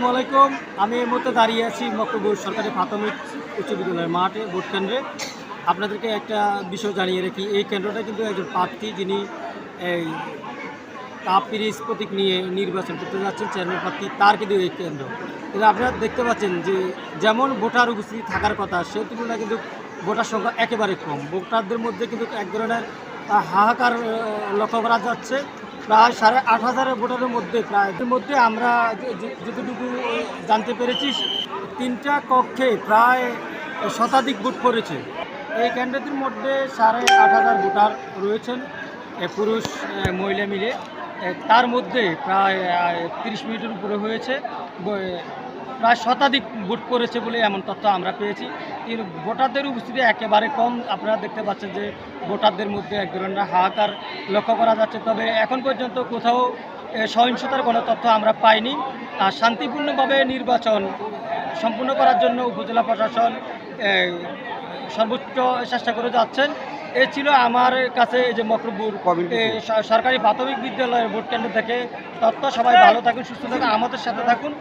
আসসালামু আলাইকুম। আমি এই মুহূর্তে দাঁড়িয়ে আছি মক্তবুর সরকারি প্রাথমিক উচ্চ বিদ্যালয়ের মাঠে ভোট কেন্দ্রে। আপনাদেরকে একটা বিষয় জানিয়ে রাখি। এই কেন্দ্রটা কিন্তু একজন প্রার্থী যিনি এই কাপ পিরিজ প্রতীক নিয়ে নির্বাচন করতে যাচ্ছেন, চেয়ারম্যান প্রার্থী। তার কিন্তু এই কেন্দ্র। কিন্তু আপনারা দেখতে পাচ্ছেন যে যেমন ভোটার উপস্থিতি থাকার কথা সে তুলনায় কিন্তু ভোটার সংখ্যা একেবারে কম। ভোটারদের মধ্যে কিন্তু এক ধরনের হাহাকার লক্ষ্য করা যাচ্ছে। প্রায় সাড়ে আট হাজারের ভোটারের মধ্যে, প্রায় এর মধ্যে আমরা যতটুকু জানতে পেরেছি, তিনটা কক্ষে প্রায় শতাধিক ভোট পড়েছে। এই কেন্দ্রটির মধ্যে সাড়ে আট হাজার ভোটার রয়েছেন পুরুষ মহিলা মিলে। তার মধ্যে প্রায় তিরিশ মিনিটের উপরে হয়েছে। প্রায় শতাধিক ভোট করেছে বলে এমন তথ্য আমরা পেয়েছি। কিন্তু ভোটারদের উপস্থিতি একেবারে কম। আপনারা দেখতে পাচ্ছেন যে ভোটারদের মধ্যে এক ধরনের হাহাকার লক্ষ্য করা যাচ্ছে। তবে এখন পর্যন্ত কোথাও সহিংসতার কোনো তথ্য আমরা পাইনি। আর শান্তিপূর্ণভাবে নির্বাচন সম্পূর্ণ করার জন্য উপজেলা প্রশাসন সর্বোচ্চ চেষ্টা করে যাচ্ছেন। এ ছিল আমার কাছে এই যে মকরবুর সরকারি প্রাথমিক বিদ্যালয়ের ভোট কেন্দ্র থেকে তথ্য। সবাই ভালো থাকুন সুস্থ থাকুন আমাদের সাথে থাকুন।